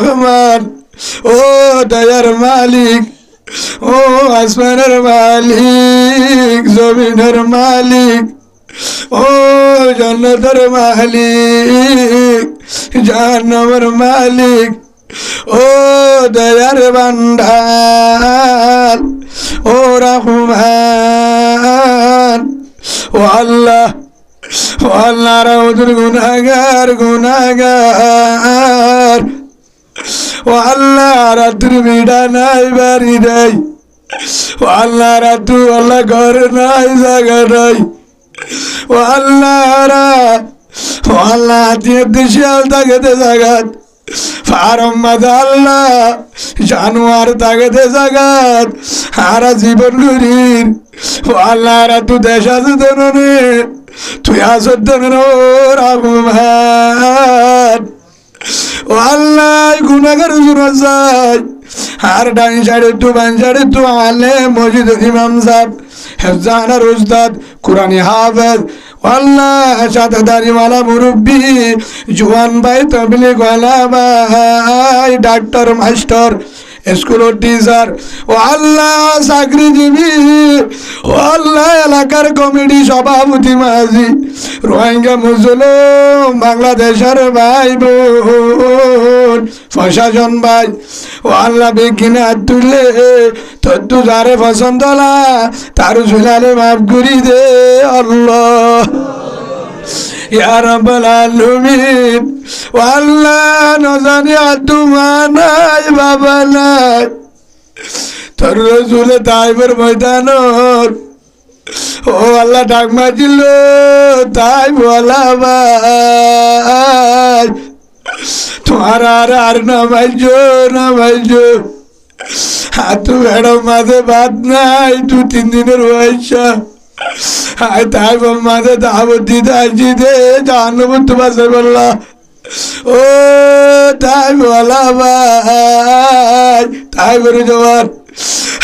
রহমান, ও দয়ার মালিক, ও আসমানের মালিক, জমিনের মালিক, ও জন্নতের মালিক, জাহান্নামের মালিক, ও দয়ার বান্ডার ও রহমান, ও আল্লাহ ও আল্লাহ রাউদুর গুনাগার গুনাগার ও আল্লাহ, রাতুর বিড়া নাই, বাড়ি নাই। ও আল্লাহ রাতু আল্লাহ ঘর নাই, জায়গা নাই। ও আল্লাহ ও আল্লাহ দিয়ে দেশিয়াল তাগেতে জাগাত। ফারম মাদা আল্লাহ, জানোয়ার তাগেতে জাগাত। হারা জীবন গুরির ও আল্লাহ রা তু দেশ আছে তুই আসর দেন রহমান ও আল্লাহ গুনাগার শুনো যাই আর ডাইন সাইডে তু বান সাইডে তু আলে মসজিদ ইমাম সাহেব হেফজানার উস্তাদ কুরানি হাফেজ। আল্লাহ সাথে দাড়িওয়ালা মুরব্বী, জুয়ান ভাই, তবলিগ ওয়ালা ভাই, ডাক্তার, মাস্টার, স্কুলের টিচার। ও আল্লাহ চাকরিজীবী ও আল্লাহ এলাকার কমিটি সভাপতি মাঝি। রোহিঙ্গা মুসলিম, বাংলাদেশের ভাই বোন প্রশাসন ভাই, ও আল্লাহ বিজ্ঞানে হাত তুললে তোর তু যারে পছন্দ লা তার ঝুলালে মাফ করি দে আল্লাহ। আলামিন, ও আল্লাহ নজানি বাবা তাইবের ময়দানত ও আল্লাহ ডাক মারছিল তাই বলা ভাই তোমার আর আর না ভাইজো না ভাইজো হাতু ম্যাডাম মাঝে বাদ নাই, দু, তিন দিনের পয়সা হাই তাই বল মাঝে দিতে আসছি দে জানব তোমার সে বললা, ও, তাই বলা ভাই তাই করে যাওয়ার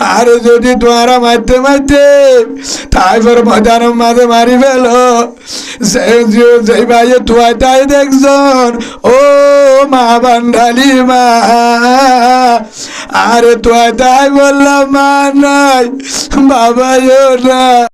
আর যদি তোমারা মারতে মারতে তারপর মজার মাঝে মারি ফেল সেই ভাই তুই তাই দেখছন ও মা বান্ডালি মা। আরে তাই বললাম মা নাই বাবা না।